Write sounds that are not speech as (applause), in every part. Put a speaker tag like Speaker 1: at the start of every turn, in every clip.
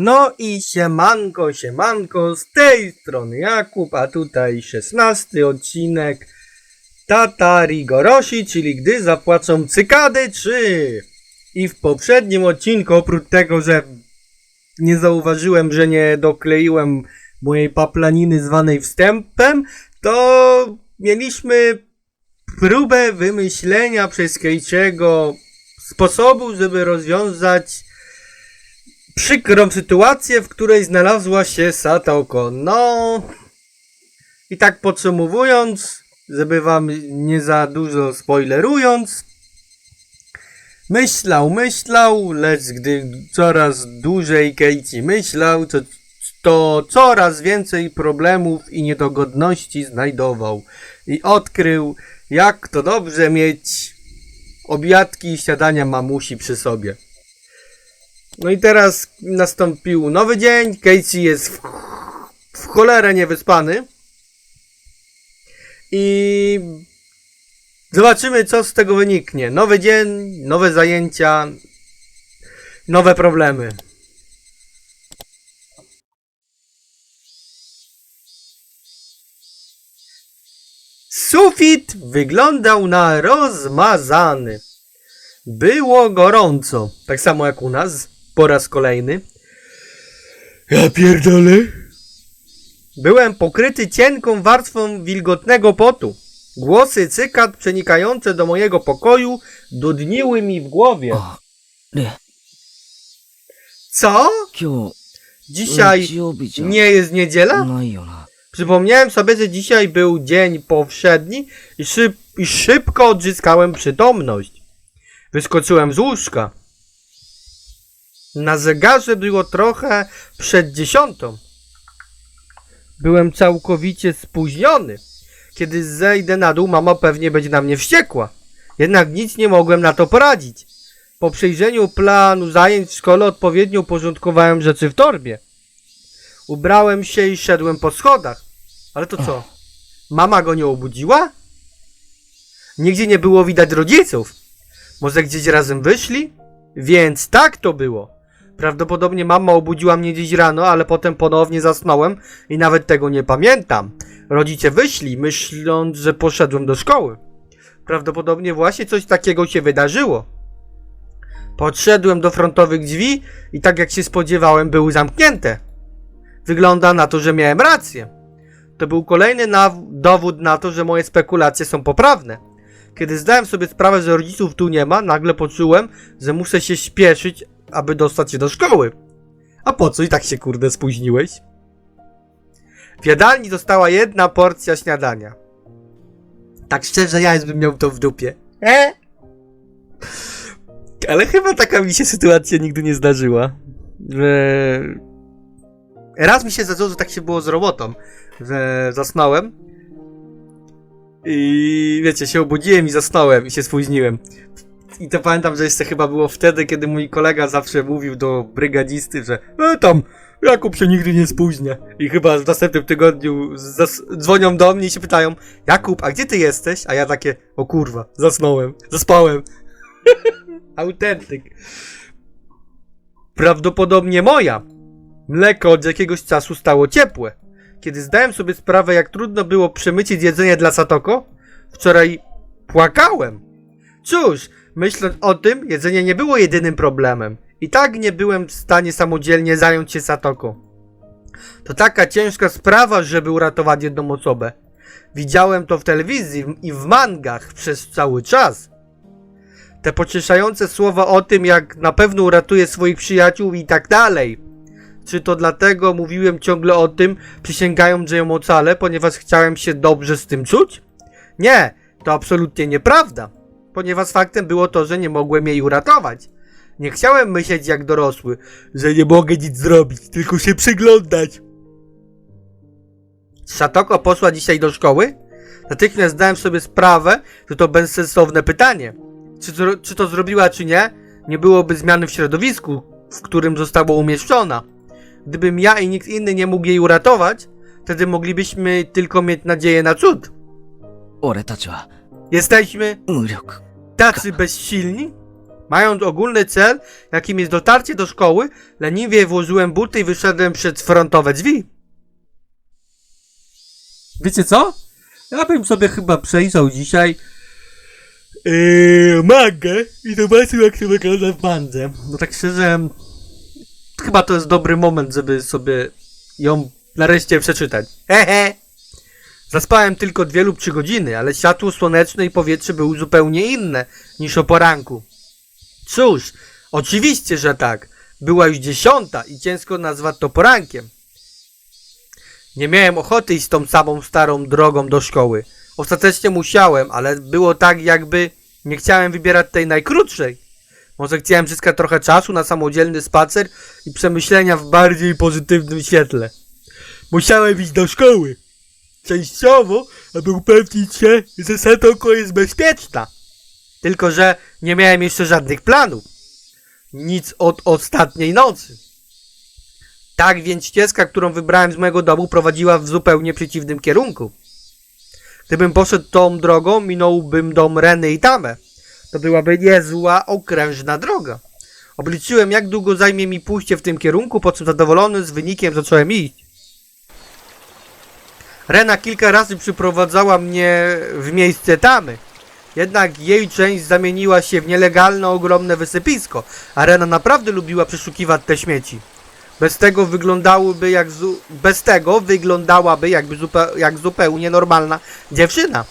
Speaker 1: No i siemanko, siemanko, z tej strony Jakub, a tutaj szesnasty odcinek Tata Rigoroshi, czyli gdy zapłacą cykady 3. I w poprzednim odcinku, oprócz tego, że nie zauważyłem, że nie dokleiłem mojej paplaniny zwanej wstępem, to mieliśmy próbę wymyślenia przez Keiichiego sposobu, żeby rozwiązać przykrą sytuację, w której znalazła się Satoko. No i tak podsumowując, żeby wam nie za dużo spoilerując, myślał, myślał, lecz gdy coraz dłużej Keiichi myślał, to, to coraz więcej problemów i niedogodności znajdował i odkrył, jak to dobrze mieć obiadki i śniadania mamusi przy sobie. No i teraz nastąpił nowy dzień. Casey jest w, w cholerę niewyspany. I zobaczymy, co z tego wyniknie. Nowy dzień, nowe zajęcia, nowe problemy. Sufit wyglądał na rozmazany. Było gorąco, tak samo jak u nas, po raz kolejny. Ja pierdolę. Byłem pokryty cienką warstwą wilgotnego potu. Głosy cykad przenikające do mojego pokoju dudniły mi w głowie.
Speaker 2: あ、で、
Speaker 1: Co?
Speaker 2: 今日、
Speaker 1: Dzisiaj
Speaker 2: 日曜日じゃ
Speaker 1: nie jest niedziela?
Speaker 2: ないよな。
Speaker 1: Przypomniałem sobie, że dzisiaj był dzień powszedni i, szyb, i szybko odzyskałem przytomność. Wyskoczyłem z łóżka. Na zegarze było trochę przed dziesiątą. Byłem całkowicie spóźniony. Kiedy zejdę na dół, mama pewnie będzie na mnie wściekła. Jednak nic nie mogłem na to poradzić. Po przejrzeniu planu zajęć w szkole odpowiednio uporządkowałem rzeczy w torbie. Ubrałem się i szedłem po schodach. Ale to co? Mama go nie obudziła? Nigdzie nie było widać rodziców. Może gdzieś razem wyszli? Więc tak to było. Prawdopodobnie mama obudziła mnie dziś rano, ale potem ponownie zasnąłem i nawet tego nie pamiętam. Rodzice wyszli, myśląc, że poszedłem do szkoły. Prawdopodobnie właśnie coś takiego się wydarzyło. Podszedłem do frontowych drzwi i tak jak się spodziewałem, były zamknięte. Wygląda na to, że miałem rację. To był kolejny dowód na to, że moje spekulacje są poprawne. Kiedy zdałem sobie sprawę, że rodziców tu nie ma, nagle poczułem, że muszę się śpieszyć, aby dostać się do szkoły. A po co i tak się kurde spóźniłeś? W jadalni została jedna porcja śniadania. Tak szczerze, ja bym miał to w dupie. E? Ale chyba taka mi się sytuacja nigdy nie zdarzyła. Raz mi się zdarzyło, że tak się było z robotą, że zasnąłem i wiecie, się obudziłem i zasnąłem i się spóźniłem. I to pamiętam, że jeszcze chyba było wtedy, kiedy mój kolega zawsze mówił do brygadzisty, że e tam, Jakub się nigdy nie spóźnia. I chyba w następnym tygodniu dzwonią do mnie i się pytają, Jakub, a gdzie ty jesteś? A ja takie, o kurwa, zasnąłem, zaspałem. (laughs) Autentyk. Prawdopodobnie moja. Mleko od jakiegoś czasu stało ciepłe. Kiedy zdałem sobie sprawę, jak trudno było przemycić jedzenie dla Satoko, wczoraj płakałem. Cóż, myśląc o tym, jedzenie nie było jedynym problemem. I tak nie byłem w stanie samodzielnie zająć się Satoko. To taka ciężka sprawa, żeby uratować jedną osobę. Widziałem to w telewizji i w mangach przez cały czas. Te pocieszające słowa o tym, jak na pewno uratuje swoich przyjaciół i tak dalej. Czy to dlatego mówiłem ciągle o tym, przysięgając, że ją ocalę, ponieważ chciałem się dobrze z tym czuć? Nie, to absolutnie nieprawda Ponieważ faktem było to, że nie mogłem jej uratować. Nie chciałem myśleć jak dorosły, że nie mogę nic zrobić, tylko się przyglądać. Satoko poszła dzisiaj do szkoły? Natychmiast zdałem sobie sprawę, że to bezsensowne pytanie. Czy to, czy to zrobiła, czy nie, nie byłoby zmiany w środowisku, w którym została umieszczona. Gdybym ja i nikt inny nie mógł jej uratować, wtedy moglibyśmy tylko mieć nadzieję na cud.
Speaker 2: 俺たちは
Speaker 1: Jesteśmy
Speaker 2: 無力。
Speaker 1: tacy bezsilni? Mając ogólny cel, jakim jest dotarcie do szkoły, leniwie włożyłem buty i wyszedłem przed frontowe drzwi. Wiecie co? Ja bym sobie chyba przejrzał dzisiaj yy, mangę i zobaczył jak to wygląda w mandze. No tak szczerze, chyba to jest dobry moment, żeby sobie ją nareszcie przeczytać. Hehe! Zaspałem tylko dwie lub trzy godziny, ale światło słoneczne i powietrze były zupełnie inne niż o poranku. Cóż, oczywiście, że tak. Była już dziesiąta i ciężko nazwać to porankiem. Nie miałem ochoty iść tą samą starą drogą do szkoły. Ostatecznie musiałem, ale było tak jakby nie chciałem wybierać tej najkrótszej. Może chciałem zyskać trochę czasu na samodzielny spacer i przemyślenia w bardziej pozytywnym świetle. Musiałem iść do szkoły. Częściowo, aby upewnić się, że Satoko jest bezpieczna. Tylko, że nie miałem jeszcze żadnych planów. Nic od ostatniej nocy. Tak więc ścieżka, którą wybrałem z mojego domu, prowadziła w zupełnie przeciwnym kierunku. Gdybym poszedł tą drogą, minąłbym dom Reny i Tamę. To byłaby niezła, okrężna droga. Obliczyłem, jak długo zajmie mi pójście w tym kierunku, po czym zadowolony z wynikiem zacząłem iść. Rena kilka razy przyprowadzała mnie w miejsce Tamy. Jednak jej część zamieniła się w nielegalne, ogromne wysypisko, a Rena naprawdę lubiła przeszukiwać te śmieci. Bez tego wyglądałyby jak bez tego wyglądałaby jakby zupe... jak zupełnie normalna dziewczyna.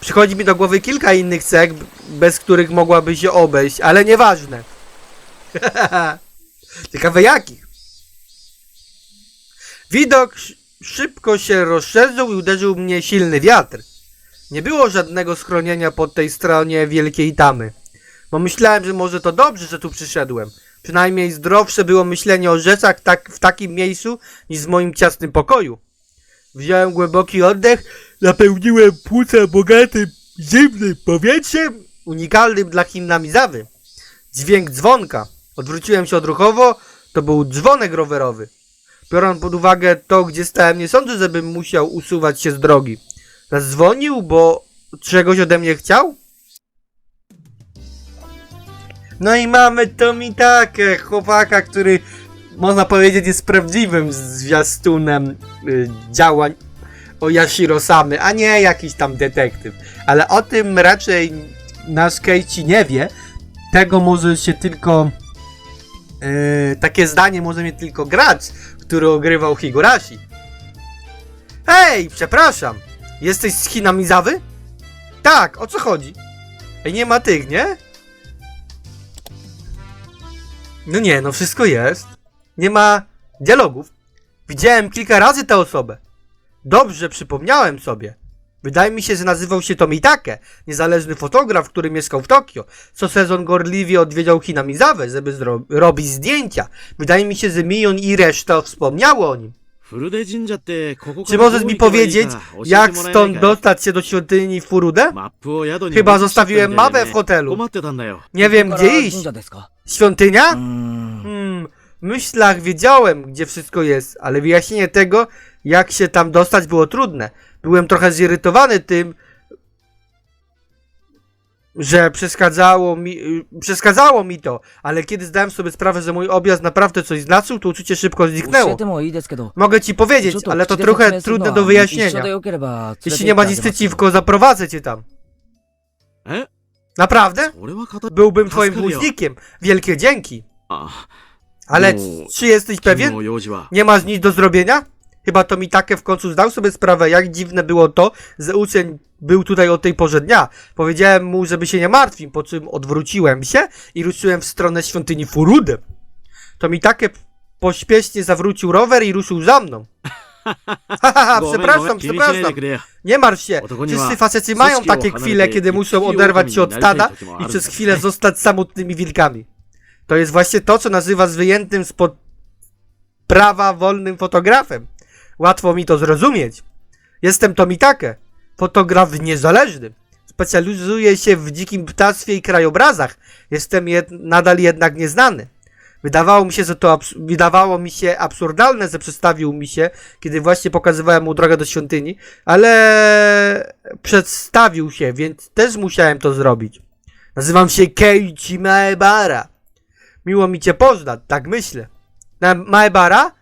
Speaker 1: Przychodzi mi do głowy kilka innych cech, bez których mogłaby się obejść, ale nieważne. (laughs) Ciekawe jakich. Widok szybko się rozszerzył i uderzył mnie silny wiatr. Nie było żadnego schronienia po tej stronie wielkiej tamy. Bo myślałem, że może to dobrze, że tu przyszedłem. Przynajmniej zdrowsze było myślenie o rzeczach tak, w takim miejscu niż w moim ciasnym pokoju. Wziąłem głęboki oddech, napełniłem płuca bogatym, zimnym powietrzem, unikalnym dla Chinnamizawy. Dźwięk dzwonka. Odwróciłem się odruchowo, to był dzwonek rowerowy. Biorąc pod uwagę to, gdzie stałem, nie sądzę, żebym musiał usuwać się z drogi. Zadzwonił, bo czegoś ode mnie chciał? No i mamy Tomitake, chłopaka, który można powiedzieć jest prawdziwym zwiastunem y, działań o Yashiro-samy, a nie jakiś tam detektyw. Ale o tym raczej nasz Keiichi nie wie. Tego może się tylko... y, takie zdanie może mieć tylko gracz, który ogrywał Higurashi. Hej, przepraszam! Jesteś z Hinamizawy? Tak, o co chodzi? Ej, nie ma tych, nie? No nie, no wszystko jest. Nie ma dialogów. Widziałem kilka razy tę osobę. Dobrze przypomniałem sobie. Wydaje mi się, że nazywał się Tomitakę, niezależny fotograf, który mieszkał w Tokio. Co sezon gorliwie odwiedzał Hinamizawę, żeby robić zdjęcia. Wydaje mi się, że Mion i reszta wspomniało o nim. Czy możesz mi powiedzieć, jak stąd dostać się do świątyni Furude? Chyba zostawiłem mapę w hotelu. Nie wiem, gdzie iść. Świątynia? Hmm, w myślach wiedziałem, gdzie wszystko jest, ale wyjaśnienie tego jak się tam dostać było trudne. Byłem trochę zirytowany tym, że przeszkadzało mi, przeszkadzało mi to, ale kiedy zdałem sobie sprawę, że mój objazd naprawdę coś znaczył, to uczucie szybko zniknęło. Mogę ci powiedzieć, ale to trochę trudne do wyjaśnienia. Jeśli nie ma nic przeciwko, zaprowadzę cię tam. Naprawdę? Byłbym twoim dłużnikiem. Wielkie dzięki. Ale czy jesteś pewien? Nie masz nic do zrobienia? Chyba to mi takie w końcu zdał sobie sprawę, jak dziwne było to, że uczeń był tutaj o tej porze dnia. Powiedziałem mu, żeby się nie martwił, po czym odwróciłem się i ruszyłem w stronę świątyni Furudy. To mi takie pośpiesznie zawrócił rower i ruszył za mną. Hahaha, (laughs) przepraszam, przepraszam. Nie martw się. Wszyscy faceci mają takie chwile, kiedy muszą oderwać się od stada i przez chwilę zostać samotnymi wilkami. To jest właśnie to, co nazywa z wyjętym spod prawa wolnym fotografem. Łatwo mi to zrozumieć. Jestem Tomitake, fotograf niezależny. Specjalizuję się w dzikim ptactwie i krajobrazach. Jestem jed nadal jednak nieznany. Wydawało mi się, że to wydawało mi się absurdalne, że przedstawił mi się, kiedy właśnie pokazywałem mu drogę do świątyni, ale przedstawił się, więc też musiałem to zrobić. Nazywam się Keiichi Maebara. Miło mi cię poznać, tak myślę. Na Maebara?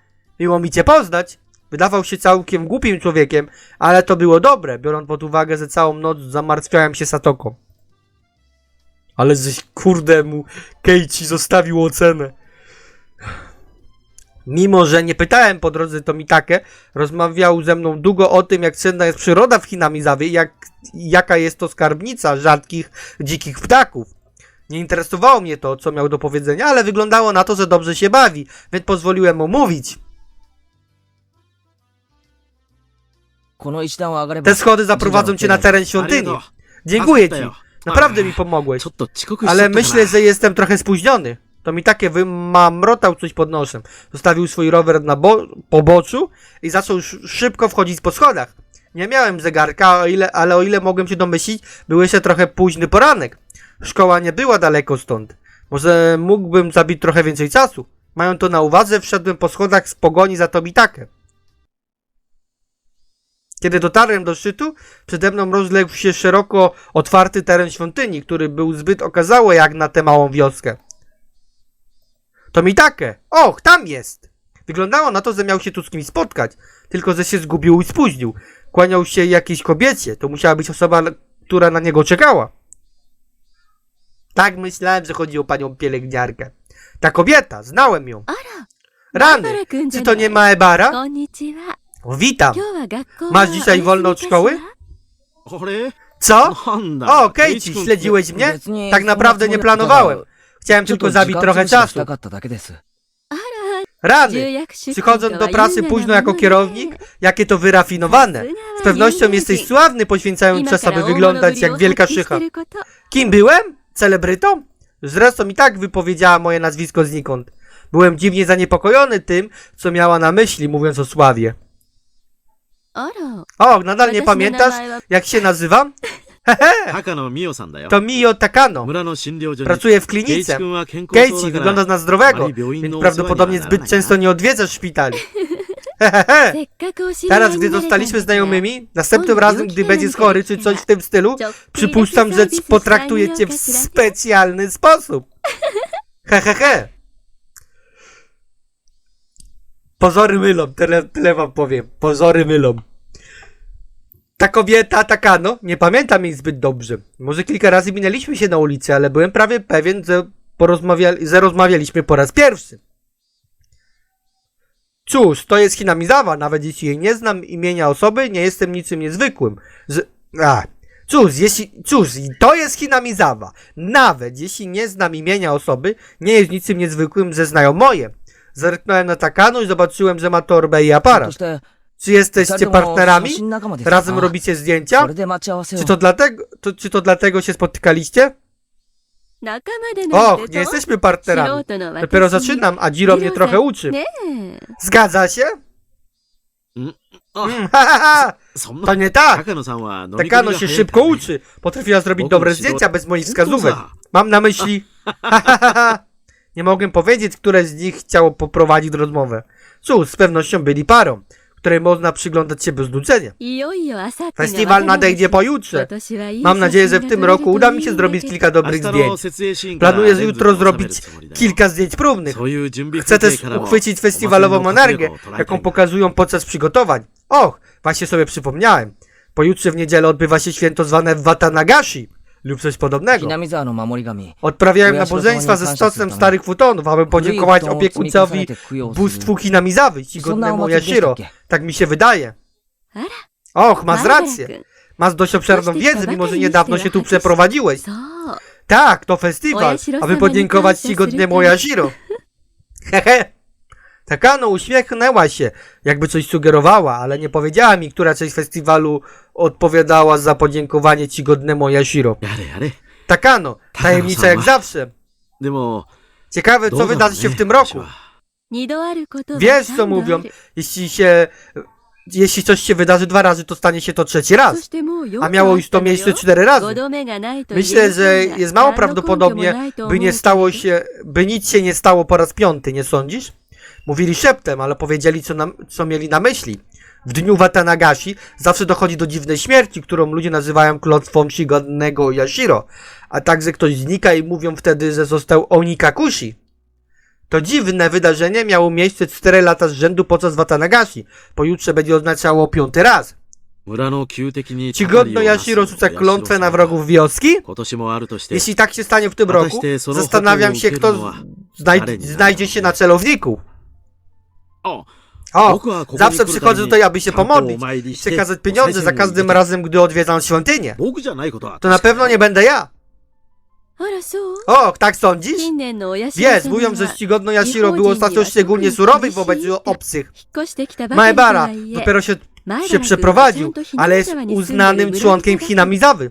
Speaker 1: Miło mi cię poznać. Wydawał się całkiem głupim człowiekiem, ale to było dobre, biorąc pod uwagę, że całą noc zamartwiałem się Satoką. Ale żeś kurde mu Keiichi zostawił ocenę. Mimo, że nie pytałem po drodze Tomitake, rozmawiał ze mną długo o tym, jak cenna jest przyroda w Hinamizawie i jak, jaka jest to skarbnica rzadkich, dzikich ptaków. Nie interesowało mnie to, co miał do powiedzenia, ale wyglądało na to, że dobrze się bawi, więc pozwoliłem mu mówić. Te schody zaprowadzą cię na teren świątyni. Dziękuję ci. Naprawdę mi pomogłeś. Ale myślę, że jestem trochę spóźniony. To mi takie wymamrotał coś pod nosem. Zostawił swój rower na poboczu i zaczął szybko wchodzić po schodach. Nie miałem zegarka, o ile, ale o ile mogłem się domyślić, był jeszcze trochę późny poranek. Szkoła nie była daleko stąd. Może mógłbym zabić trochę więcej czasu. Mają to na uwadze, wszedłem po schodach z pogoni za Tobitakę. Kiedy dotarłem do szczytu, przede mną rozległ się szeroko otwarty teren świątyni, który był zbyt okazały jak na tę małą wioskę. To mi takie! Och, tam jest! Wyglądało na to, że miał się tu z kimś spotkać, tylko że się zgubił i spóźnił. Kłaniał się jakiejś kobiecie, to musiała być osoba, która na niego czekała. Tak myślałem, że chodzi o panią pielęgniarkę. Ta kobieta, znałem ją. Rany! Czy to nie Maebara? Witam. Masz dzisiaj wolno od szkoły? Co? O,
Speaker 2: Kejci,
Speaker 1: śledziłeś mnie? Tak naprawdę nie planowałem. Chciałem tylko zabić trochę czasu. Rany! Przychodząc do pracy późno jako kierownik, jakie to wyrafinowane. Z pewnością jesteś sławny, poświęcając czas, aby wyglądać jak wielka szycha. Kim byłem? Celebrytą? Zresztą i tak wypowiedziała moje nazwisko znikąd. Byłem dziwnie zaniepokojony tym, co miała na myśli, mówiąc o sławie.
Speaker 3: あら、
Speaker 1: O, nadal nie
Speaker 3: 私の名
Speaker 1: pamiętasz,
Speaker 3: 前は
Speaker 1: jak się nazywam? Hehe,
Speaker 2: 高野美代さんだよ
Speaker 1: to Mio Takano.
Speaker 2: 村の診療所に
Speaker 1: Pracuję w
Speaker 2: 圭一
Speaker 1: klinice.
Speaker 2: 君は健康そう
Speaker 1: Keiichi,
Speaker 2: だから
Speaker 1: wyglądasz na zdrowego,
Speaker 2: a病院
Speaker 1: więc
Speaker 2: のお世話には
Speaker 1: prawdopodobnie
Speaker 2: ならない
Speaker 1: zbyt często nie odwiedzasz szpitali. (laughs) Hehehe.
Speaker 3: せっかくお知り合い
Speaker 1: Teraz,
Speaker 3: に
Speaker 1: gdy
Speaker 3: なれたんだ
Speaker 1: zostaliśmy
Speaker 3: から
Speaker 1: znajomymi, następnym
Speaker 3: Oj,
Speaker 1: razem,
Speaker 3: już
Speaker 1: gdy
Speaker 3: nie
Speaker 1: będziesz
Speaker 3: będę
Speaker 1: chory czy coś w tym stylu,
Speaker 3: ちょっぴりだけ
Speaker 1: przypuszczam,
Speaker 3: サ
Speaker 1: że
Speaker 3: ービスしてあげよう
Speaker 1: potraktuję cię w
Speaker 3: かしらね
Speaker 1: specjalny sposób. (laughs) Hehehe. Pozory mylą, tyle, tyle wam powiem. Pozory mylą. Ta kobieta, Takano, nie pamiętam jej zbyt dobrze. Może kilka razy minęliśmy się na ulicy, ale byłem prawie pewien, że, porozmawiali, że rozmawialiśmy po raz pierwszy. Cóż, to jest Hinamizawa, nawet jeśli jej nie znam imienia osoby, nie jestem niczym niezwykłym. Z... A. Cóż, jeśli... Cóż, to jest Hinamizawa. Nawet jeśli nie znam imienia osoby, nie jest niczym niezwykłym, że znają moje. Zerknąłem na Takano i zobaczyłem, że ma torbę i aparat. Czy jesteście partnerami? Razem robicie zdjęcia? Czy to dlatego, to, czy to dlatego się spotykaliście? Och, nie jesteśmy partnerami. Dopiero zaczynam, a Jiro mnie trochę uczy. Zgadza się? (laughs) To nie tak! Takano się szybko uczy. Potrafiła zrobić dobre zdjęcia bez moich wskazówek. Mam na myśli... (laughs) Nie mogłem powiedzieć, które z nich chciało poprowadzić rozmowę. Cóż, z pewnością byli parą, której można przyglądać się bez nudzenia. Festiwal nadejdzie pojutrze. Mam nadzieję, że w tym roku uda mi się zrobić kilka dobrych zdjęć. Planuję jutro zrobić kilka zdjęć próbnych. Chcę też uchwycić festiwalową energię, jaką pokazują podczas przygotowań. Och, właśnie sobie przypomniałem. Pojutrze w niedzielę odbywa się święto zwane Watanagashi lub coś podobnego. Odprawiałem nabożeństwa ze stosem starych futonów, aby podziękować opiekuncowi bóstwu Hinamizawy, czcigodnemu Yashiro. Tak mi się wydaje. Och, masz rację. Masz dość obszerną wiedzę, mimo że niedawno się tu przeprowadziłeś. Tak, to festiwal, aby podziękować czcigodnemu Yashiro. Hehe. (laughs) Takano uśmiechnęła się, jakby coś sugerowała, ale nie powiedziała mi, która część festiwalu odpowiadała za podziękowanie
Speaker 2: ci godnemu Yashiro.
Speaker 1: Takano, tajemnica jak zawsze. Ciekawe, co wydarzy się w tym roku. Wiesz, co mówią. Jeśli się... Jeśli coś się wydarzy dwa razy, to stanie się to trzeci raz. A miało już to miejsce cztery razy. Myślę, że jest mało prawdopodobnie, by nie stało się, by nic się nie stało po raz piąty, nie sądzisz? Mówili szeptem, ale powiedzieli, co, na, co mieli na myśli. W dniu Watanagashi zawsze dochodzi do dziwnej śmierci, którą ludzie nazywają klątwą Shigonnego Yashiro, a także ktoś znika i mówią wtedy, że został Onikakushi. To dziwne wydarzenie miało miejsce 4 lata z rzędu podczas Watanagashi. Pojutrze będzie oznaczało piąty raz.
Speaker 2: Czy
Speaker 1: godno Yashiro rzuca klątwę na wrogów wioski? Jeśli tak się stanie w tym roku, zastanawiam się, kto znajdzie się na celowniku.
Speaker 2: O!
Speaker 1: O, zawsze przychodzę tutaj, aby się pomodlić, przekazać pieniądze za każdym razem, gdy odwiedzam świątynię. To na pewno nie będę ja. O, tak sądzisz? Wiesz, mówią, że ścigodno Yashiro było ostatnio szczególnie surowy wobec obcych. Maebara dopiero się, się przeprowadził, ale jest uznanym członkiem Hinamizawy.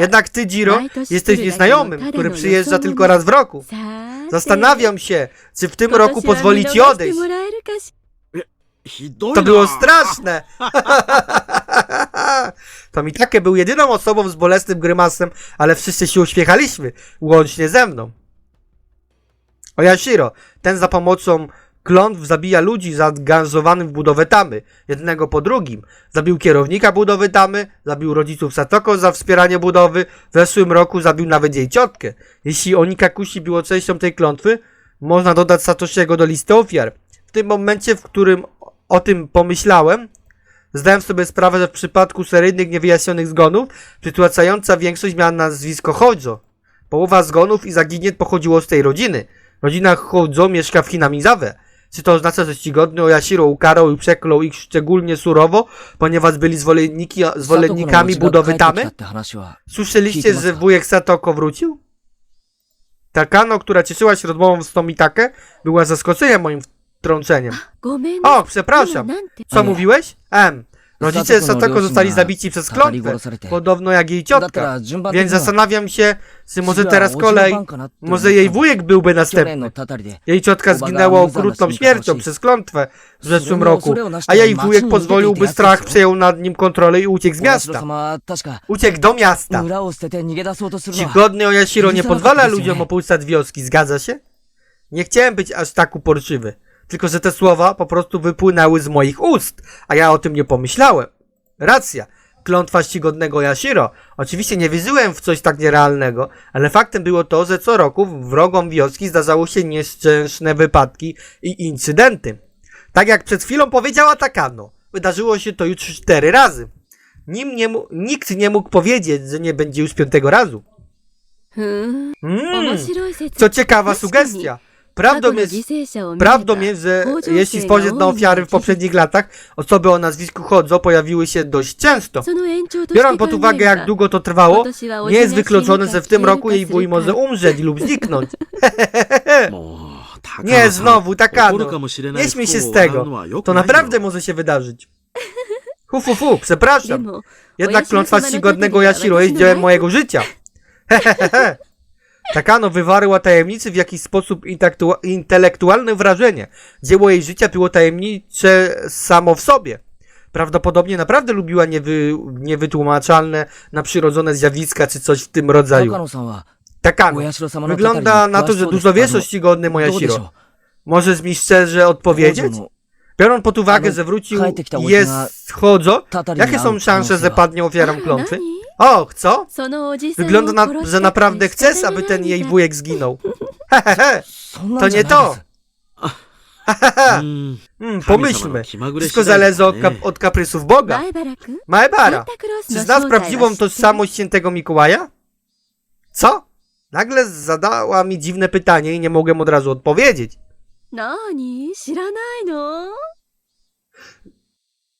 Speaker 1: Jednak ty, Jiro, jesteś nieznajomym, który przyjeżdża tylko raz w roku.
Speaker 3: さーて
Speaker 1: Zastanawiam się, czy w tym
Speaker 3: 今年は
Speaker 1: roku pozwoli ci
Speaker 3: 見逃して
Speaker 1: odejść.
Speaker 3: もらえるかし
Speaker 2: ひどいな
Speaker 1: To było straszne! (laughs) To Mitake był jedyną osobą z bolesnym grymasem, ale wszyscy się uśmiechaliśmy, łącznie ze mną. Oyashiro, ten za pomocą klątw zabija ludzi zaangażowanych w budowę tamy, jednego po drugim. Zabił kierownika budowy tamy, zabił rodziców Satoko za wspieranie budowy, w zeszłym roku zabił nawet jej ciotkę. Jeśli Onikakushi było częścią tej klątwy, można dodać Satoshiego do listy ofiar. W tym momencie, w którym o tym pomyślałem, zdałem sobie sprawę, że w przypadku seryjnych niewyjaśnionych zgonów przytłaczająca większość miała nazwisko Hojo. Połowa zgonów i zaginięć pochodziło z tej rodziny. Rodzina Hojo mieszka w Hinamizawe. Czy to oznacza, że ścigodny Jasiro ukarał i przeklął ich szczególnie surowo, ponieważ byli zwolenniki, zwolennikami budowy tamy? Słyszeliście, że wujek Satoko wrócił? Takano, która cieszyła się rozmową z Tomitakę, była zaskoczona moim wtrąceniem. O, przepraszam. Co mówiłeś? M. Rodzice
Speaker 4: Satoko
Speaker 1: zostali zabici przez klątwę, podobno jak jej ciotka. Więc zastanawiam się, czy może teraz kolej, może jej wujek byłby następny. Jej ciotka zginęła okrutną śmiercią przez klątwę w zeszłym roku, a jej wujek
Speaker 4: pozwolił, by
Speaker 1: strach przejął nad nim kontrolę i uciekł z miasta. Uciekł do miasta.
Speaker 4: Ci
Speaker 1: godny Oyashiro nie pozwala ludziom opuszczać wioski, zgadza się? Nie chciałem być aż tak uporczywy. Tylko, że te słowa po prostu wypłynęły z moich ust, a ja o tym nie pomyślałem. Racja. Klątwa ścigodnego Yashiro. Oczywiście nie wierzyłem w coś tak nierealnego, ale faktem było to, że co roku wrogom wioski zdarzały się nieszczęsne wypadki i incydenty. Tak jak przed chwilą powiedziała Takano, wydarzyło się to już cztery razy. Nim nie nikt nie mógł powiedzieć, że nie będzie już piątego razu.
Speaker 3: Hmm. hmm.
Speaker 1: Co ciekawa sugestia. Prawdą jest, prawdą jest, że jeśli spojrzeć na ofiary w poprzednich latach, osoby o nazwisku Chodzo pojawiły się dość często. Biorąc pod uwagę, jak długo to trwało, nie jest wykluczone, że w tym roku jej wuj może umrzeć lub zniknąć. (laughs) (laughs) nie, znowu, Takano. Nie śmiej się z tego. To naprawdę może się wydarzyć. Hu, hu,
Speaker 3: hu,
Speaker 1: przepraszam. Jednak klątwa czcigodnego Yashiro jest dziełem mojego życia. Hehehe. (laughs) Takano wywarła tajemnicy w jakiś sposób intelektualne wrażenie. Dzieło jej życia było tajemnicze samo w sobie. Prawdopodobnie naprawdę lubiła niewy, niewytłumaczalne, naprzyrodzone zjawiska czy coś w tym rodzaju. Takano. Wygląda na to, że dużo wiesz o
Speaker 4: Shigodny
Speaker 1: Mojashiro. Możesz mi szczerze odpowiedzieć? Biorąc pod uwagę, że wrócił jest
Speaker 4: chodzo,
Speaker 1: jakie są szanse, że padnie ofiarą klątwy?
Speaker 3: 何
Speaker 1: Och, co?
Speaker 3: そのおじさんを
Speaker 1: Wygląda na,
Speaker 3: 殺した
Speaker 1: że
Speaker 3: って
Speaker 1: naprawdę chcesz,
Speaker 3: 仕方
Speaker 1: aby
Speaker 3: が
Speaker 1: ten
Speaker 3: ない
Speaker 1: jej
Speaker 3: みたい
Speaker 1: wujek zginął. Hehehe.
Speaker 4: そ(laughs) んな
Speaker 1: To
Speaker 4: んじゃ
Speaker 1: nie
Speaker 4: ない
Speaker 1: to.
Speaker 4: です
Speaker 2: うーん
Speaker 1: Mm,
Speaker 2: 神様の
Speaker 1: pomyślmy.
Speaker 2: 気まぐれ
Speaker 1: Wszystko
Speaker 2: 次第だ
Speaker 1: zależy
Speaker 2: から
Speaker 1: od, kap-
Speaker 2: ね
Speaker 1: od kaprysów Boga.
Speaker 3: 前原君サン
Speaker 1: Maebara,
Speaker 3: タクロース
Speaker 1: czy
Speaker 3: の
Speaker 1: znasz
Speaker 3: 正体は知
Speaker 1: prawdziwą
Speaker 3: ってる
Speaker 1: tożsamość świętego Mikołaja? Co? Nagle zadała mi dziwne pytanie i nie mogłem od razu odpowiedzieć.
Speaker 3: 何知らないの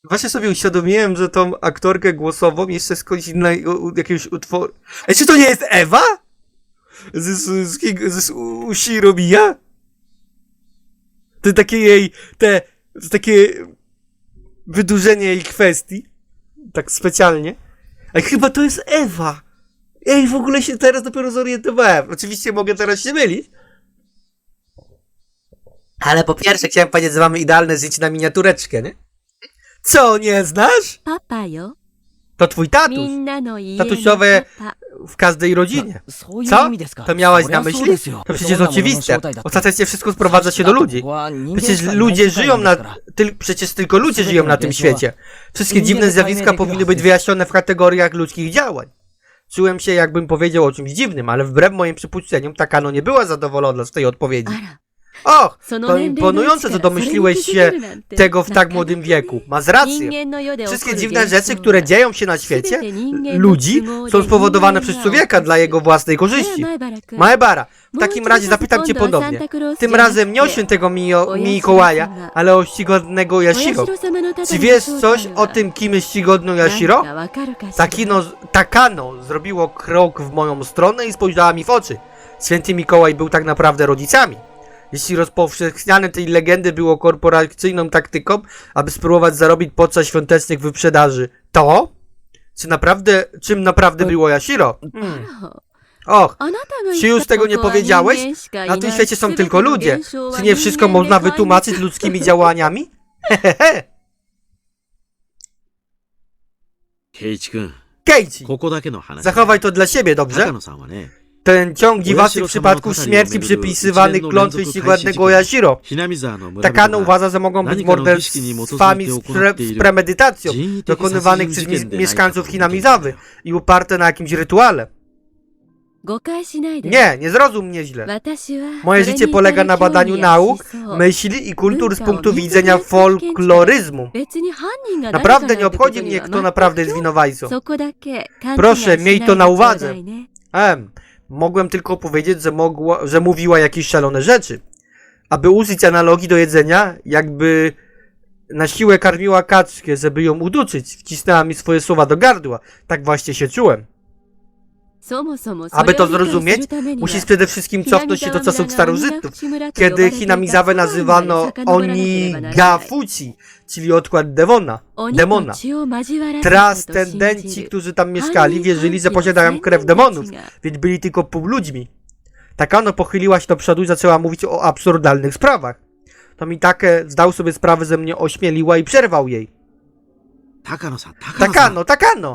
Speaker 1: Właśnie sobie uświadomiłem, że tą aktorkę głosową jeszcze skądś innego, jakiegoś utworu... Ej, czy to nie jest Ewa? Z, z, z, z, Ushiro Miya? To takie jej, te, takie wydłużenie jej kwestii. Tak specjalnie. Ej, chyba to jest Ewa. Ej, w ogóle się teraz dopiero zorientowałem. Oczywiście mogę teraz się mylić. Ale po pierwsze chciałem powiedzieć, że mamy idealne zdjęcie na miniatureczkę, nie? Co, nie znasz?
Speaker 3: パパよ
Speaker 1: To twój
Speaker 3: み
Speaker 1: tatuś
Speaker 3: んなの家の
Speaker 1: Tatusiowe
Speaker 3: パパ
Speaker 1: w każdej rodzinie.
Speaker 4: そういう
Speaker 1: Co?
Speaker 4: 意味ですか
Speaker 1: To miałaś
Speaker 4: そり
Speaker 1: na
Speaker 4: ゃそう
Speaker 1: myśli?
Speaker 4: ですよ
Speaker 1: To przecież
Speaker 4: どんなものの
Speaker 1: oczywiste.
Speaker 4: 正体だって
Speaker 1: Ostatecznie wszystko sprowadza się do ludzi.
Speaker 4: ここは人間
Speaker 1: Przecież
Speaker 4: しかいない
Speaker 1: ludzie
Speaker 4: 世界
Speaker 1: żyją
Speaker 4: なんです
Speaker 1: na...
Speaker 4: から
Speaker 1: Tyl, przecież tylko ludzie
Speaker 4: Wszystkie
Speaker 1: żyją na
Speaker 4: na
Speaker 1: tym
Speaker 4: wiesz,
Speaker 1: świecie. Wszystkie
Speaker 4: nie
Speaker 1: dziwne
Speaker 4: wiem,
Speaker 1: zjawiska
Speaker 4: fajne
Speaker 1: powinny
Speaker 4: takie
Speaker 1: być
Speaker 4: klasy.
Speaker 1: wyjaśnione w kategoriach ludzkich działań. Czułem się, jakbym powiedział o czymś dziwnym, ale wbrew moim przypuszczeniom Takano nie była zadowolona z tej
Speaker 3: あ
Speaker 1: odpowiedzi.
Speaker 3: ら
Speaker 1: Och, to imponujące,
Speaker 3: co
Speaker 1: domyśliłeś się tego w tak młodym wieku. Masz rację. Wszystkie dziwne rzeczy, które dzieją się na świecie ludzi, są spowodowane przez człowieka dla jego własnej korzyści. Maebara, w takim razie zapytam cię
Speaker 3: podobnie.
Speaker 1: Tym razem nie o świętego Mikołaja, ale o czcigodnego Yashiro. Czy wiesz coś o tym, kim jest
Speaker 3: czcigodną
Speaker 1: Yashiro? Takino, takano zrobiło krok w moją stronę i spojrzała mi w oczy. Święty Mikołaj był tak naprawdę rodzicami jeśli rozpowszechniane tej legendy było korporacyjną taktyką, aby spróbować zarobić podczas świątecznych wyprzedaży. To? Czy naprawdę, czym naprawdę było Yashiro? Hmm. Och, czy już tego nie powiedziałeś? Na tym świecie są tylko ludzie. Czy nie wszystko można wytłumaczyć ludzkimi działaniami? Hehehe.
Speaker 2: Keiichi-kun,
Speaker 1: Keiichi, zachowaj to dla siebie, dobrze? ten ciąg dziwacznych przypadków śmierci przypisywanych klątwie
Speaker 2: ścigładnego
Speaker 1: Yashiro. Takano uważa, że mogą być morderstwami z, pre z premedytacją dokonywanych przez
Speaker 2: mi
Speaker 1: mieszkańców Hinamizawy i uparte na jakimś rytuale. Nie, nie zrozum mnie źle. Moje życie polega na badaniu nauk, myśli i kultur z punktu widzenia folkloryzmu. Naprawdę nie obchodzi mnie, kto naprawdę jest winowajcą. Proszę, miej to na uwadze. Em, Mogłem tylko powiedzieć, że, mogła, że mówiła jakieś szalone rzeczy. Aby użyć analogii do jedzenia, jakby na siłę karmiła kaczkę, żeby ją uduczyć, wcisnęła mi swoje słowa do gardła. Tak właśnie się czułem. Aby to zrozumieć, musisz przede wszystkim cofnąć się do czasów starożytów, kiedy Hinamizawe nazywano oni Gafuci, czyli odkład Devona, demona. Transcendenci, którzy tam mieszkali, wierzyli, że posiadają krew demonów, więc byli tylko półludźmi. Takano pochyliła się do przodu i zaczęła mówić o absurdalnych sprawach. To mi takie zdał sobie sprawę, że mnie ośmieliła i przerwał jej. Takano, Takano!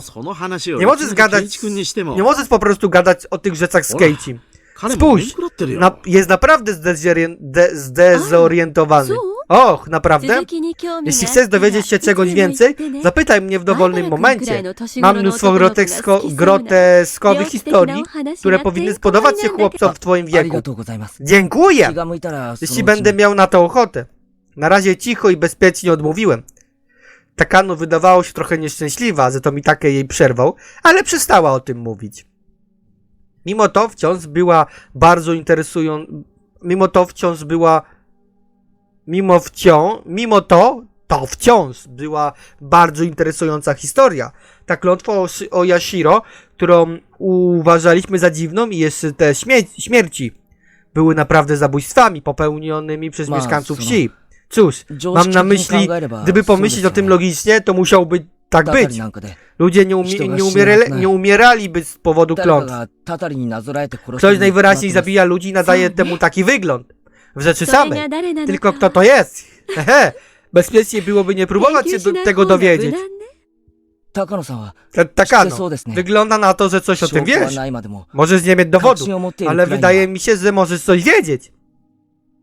Speaker 1: Nie możesz gadać, nie możesz po prostu gadać o tych rzeczach z
Speaker 2: Keicim.
Speaker 1: Spójrz, na, jest naprawdę zdezorientowany. Och, naprawdę? Jeśli chcesz dowiedzieć się czegoś więcej, zapytaj mnie w dowolnym momencie. Mam mnóstwo grotesko groteskowych historii, które powinny spodobać się chłopcom w twoim wieku. Dziękuję! Jeśli będę miał na to ochotę. Na razie cicho i bezpiecznie odmówiłem. Takano wydawało się trochę nieszczęśliwa, że to mi takie jej przerwał, ale przestała o tym mówić. Mimo to wciąż była bardzo interesująca. Mimo to wciąż była Mimo, wciąż, mimo to, to wciąż była bardzo interesująca historia. Ta klątwa o, o Yashiro, którą uważaliśmy za dziwną i jeszcze te śmie śmierci były naprawdę zabójstwami popełnionymi przez mieszkańców wsi. Cóż, mam na myśli, gdyby pomyśleć o tym logicznie, to musiałby tak być. Ludzie nie, umie, nie, umierali, nie umieraliby z powodu klątw. Ktoś najwyraźniej zabija ludzi i nadaje temu taki wygląd W rzeczy
Speaker 3: それ
Speaker 1: samej.
Speaker 3: が誰なの
Speaker 1: Tylko
Speaker 3: か
Speaker 1: kto to jest? (laughs) Hehe. Bezpiecznie byłoby nie próbować się
Speaker 3: 研究し
Speaker 1: do
Speaker 3: ない
Speaker 1: tego
Speaker 3: 方が無
Speaker 1: dowiedzieć.
Speaker 3: 難ね
Speaker 4: 高野さんは
Speaker 1: Ta-
Speaker 4: 知って
Speaker 1: Takano.
Speaker 4: そうですね。
Speaker 1: Wygląda na to, że coś o
Speaker 4: 証
Speaker 1: tym
Speaker 4: 拠は
Speaker 1: wiesz.
Speaker 4: ないまでも、
Speaker 1: Możesz nie mieć
Speaker 4: 確
Speaker 1: dowodu,
Speaker 4: 信を持っている
Speaker 1: ale
Speaker 4: くらいに
Speaker 1: wydaje
Speaker 4: は
Speaker 1: mi się, że możesz coś wiedzieć.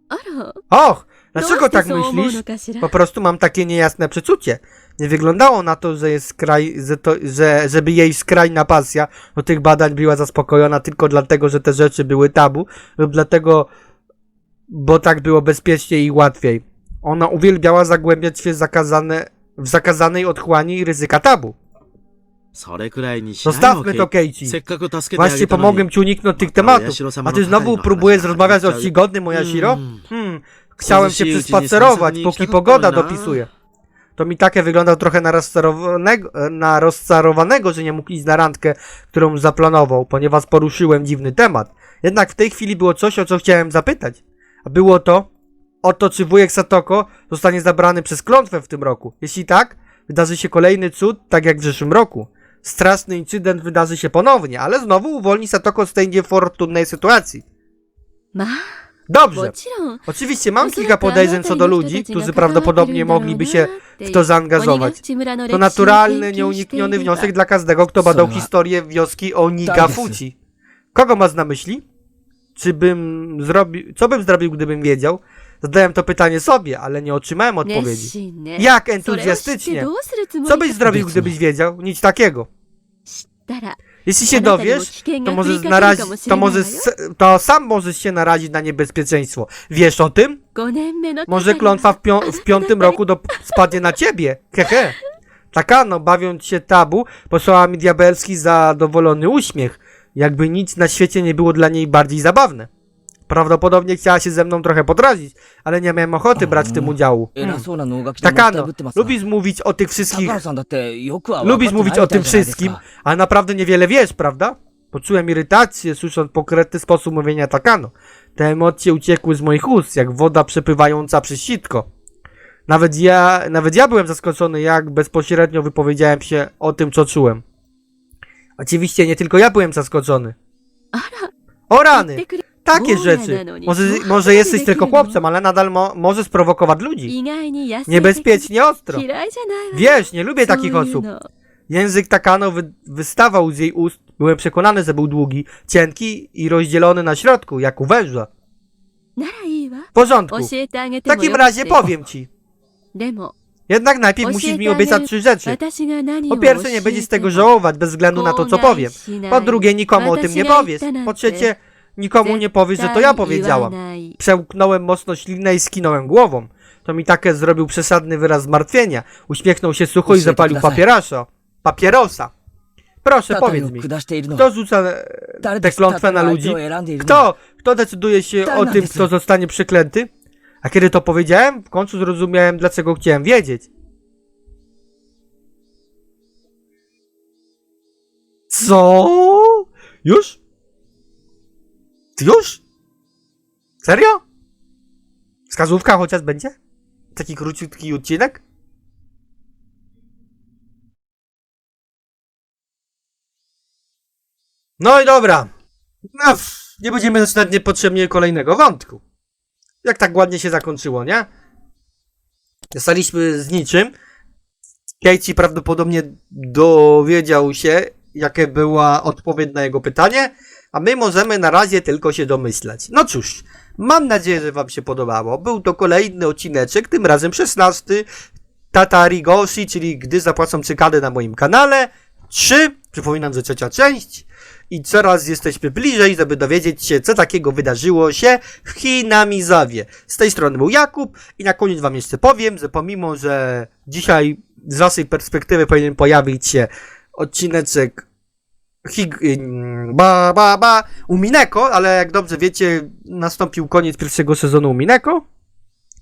Speaker 3: あら
Speaker 1: Och,
Speaker 3: どうし
Speaker 1: dlaczego
Speaker 3: て
Speaker 1: tak
Speaker 3: そう思う
Speaker 1: myślisz?
Speaker 3: のかしら
Speaker 1: Po prostu mam takie niejasne przeczucie. Nie wyglądało na to, że jest skraj, że to, że, żeby jej skrajna pasja do tych badań była zaspokojona tylko dlatego, że te rzeczy były tabu, lub dlatego, bo tak było bezpieczniej i łatwiej. Ona uwielbiała zagłębiać się zakazane, w zakazanej otchłani i ryzyka tabu.
Speaker 2: それくらいにしないの
Speaker 1: Zostawmy to,
Speaker 2: ケイ
Speaker 1: Keiichi.
Speaker 2: せっかく助けてあげ
Speaker 1: Właśnie
Speaker 2: たのに
Speaker 1: pomogłem ci uniknąć tych tematów. A ty znowu próbujesz rozmawiać o czcigodnym o Yashiro?
Speaker 2: Mm.
Speaker 1: Hmm, chciałem się przespacerować, póki pogoda dopisuje. To mi takie wyglądał trochę na rozczarowanego, na rozczarowanego, że nie mógł iść na randkę, którą zaplanował, ponieważ poruszyłem dziwny temat. Jednak w tej chwili było coś, o co chciałem zapytać. było to o to, czy wujek Satoko zostanie zabrany przez klątwę w tym roku. Jeśli tak, wydarzy się kolejny cud, tak jak w zeszłym roku. Straszny incydent wydarzy się ponownie, ale znowu uwolni Satoko z tej niefortunnej sytuacji.
Speaker 3: Ma?
Speaker 1: Dobrze. Oczywiście mam kilka podejrzeń co do ludzi, którzy prawdopodobnie mogliby się w to zaangażować. To naturalny, nieunikniony wniosek dla każdego, kto badał historię wioski Onigafuchi. Kogo masz na myśli? czy bym zrobił, co bym zrobił, gdybym wiedział? Zadałem to pytanie sobie, ale nie otrzymałem odpowiedzi. Jak entuzjastycznie! Co byś zrobił, gdybyś wiedział? Nic takiego. Jeśli się dowiesz, to możesz narazić, to możesz, to sam możesz się narazić na niebezpieczeństwo. Wiesz o tym? Może klątwa w, pią w piątym roku do spadnie na ciebie. Hehe. Takano, bawiąc się tabu, posłała mi diabelski zadowolony uśmiech. Jakby nic na świecie nie było dla niej bardziej zabawne. Prawdopodobnie chciała się ze mną trochę podrazić, ale nie miałem ochoty brać w tym udziału.
Speaker 4: 偉
Speaker 1: Hmm.
Speaker 4: そうな能書きでもったい
Speaker 1: Takano,
Speaker 4: ぶってますが
Speaker 1: lubisz mówić o tych wszystkich
Speaker 4: 高野さんだってよくは分かって
Speaker 1: Lubisz
Speaker 4: ない
Speaker 1: mówić
Speaker 4: み
Speaker 1: o
Speaker 4: たい
Speaker 1: tym
Speaker 4: じゃないです
Speaker 1: wszystkim,
Speaker 4: か
Speaker 1: a naprawdę niewiele wiesz, prawda? Poczułem irytację, słysząc pokrętny sposób mówienia Takano. Te emocje uciekły z moich ust, jak woda przepływająca przez sitko. Nawet ja, nawet ja byłem zaskoczony, jak bezpośrednio wypowiedziałem się o tym, co czułem. Oczywiście nie tylko ja byłem zaskoczony. O rany! Takie rzeczy. Może, może jesteś tylko chłopcem, ale nadal mo może sprowokować ludzi. Niebezpiecznie ostro. Wiesz, nie lubię takich osób. Język Takano wy wystawał z jej ust. Byłem przekonany, że był długi, cienki i rozdzielony na środku, jak u węża. W porządku. W takim razie powiem ci. Jednak najpierw musisz mi obiecać trzy rzeczy. Po pierwsze, nie będziesz tego żałować bez względu na to, co powiem. Po drugie, nikomu o tym nie powiesz. Po trzecie, nikomu nie powiesz, że to ja powiedziałam. Przełknąłem mocno ślinę i skinąłem głową. To mi takie zrobił przesadny wyraz zmartwienia. Uśmiechnął się sucho i zapalił
Speaker 4: papierosza.
Speaker 1: Papierosa. Proszę, powiedz mi, kto rzuca e, tę klątwę na ludzi? Kto? Kto decyduje się o tym, kto zostanie przeklęty? A kiedy to powiedziałem, w końcu zrozumiałem, dlaczego chciałem wiedzieć. Co? Już? Już? Serio? Wskazówka chociaż będzie? Taki króciutki odcinek? No i dobra. No, nie będziemy zaczynać niepotrzebnie kolejnego wątku. Jak tak ładnie się zakończyło, nie? Zostaliśmy z niczym. Keiichi prawdopodobnie dowiedział się, jakie była odpowiedź na jego pytanie, a my możemy na razie tylko się domyślać. No cóż, mam nadzieję, że wam się podobało. Był to kolejny odcineczek, tym razem 16. Tatarigoshi, czyli gdy zapłacą cykady na moim kanale. 3. Przypominam, że trzecia część. I coraz jesteśmy bliżej, żeby dowiedzieć się, co takiego wydarzyło się w Hinamizawie. Z tej strony był Jakub i na koniec wam jeszcze powiem, że pomimo, że dzisiaj z waszej perspektywy powinien pojawić się odcineczek Hig... ba, ba, ba, Umineko, ale jak dobrze wiecie, nastąpił koniec pierwszego sezonu Umineko,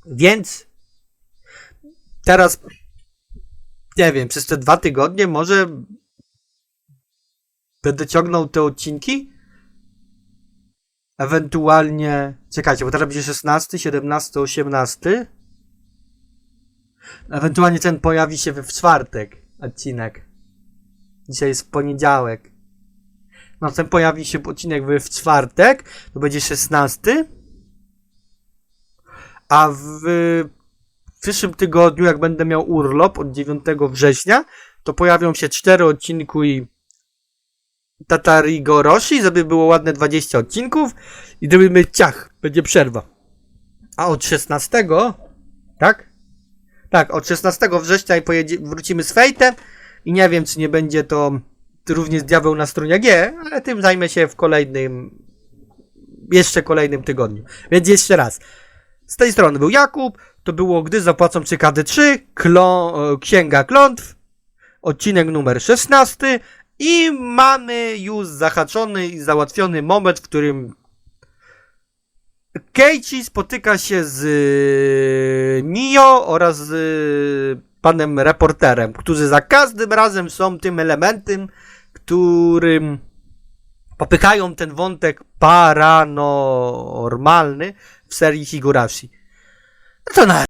Speaker 1: więc teraz nie wiem, przez te dwa tygodnie może będę ciągnął te odcinki. Ewentualnie. Czekajcie, bo teraz będzie 16, 17, 18. Ewentualnie ten pojawi się w czwartek odcinek. Dzisiaj jest poniedziałek. No, ten pojawi się odcinek w czwartek. To będzie 16. A w przyszłym tygodniu, jak będę miał urlop od 9 września, to pojawią się 4 odcinki Tatari Goroshi, żeby było ładne 20 odcinków i zrobimy ciach, będzie przerwa. A od 16, tak? Tak, od 16 września pojedzie, wrócimy z Fejtem i nie wiem, czy nie będzie to również Diabeł na stronie G, ale tym zajmę się w kolejnym, jeszcze kolejnym tygodniu. Więc jeszcze raz. Z tej strony był Jakub, to było Gdy zapłacą cykady 3, Klo, e, Księga Klątw, odcinek numer 16 i mamy już zahaczony i załatwiony moment, w którym Keiichi spotyka się z y, Nio oraz z y, panem reporterem, którzy za każdym razem są tym elementem, którym popychają ten wątek paranormalny w serii Higurashi. No to na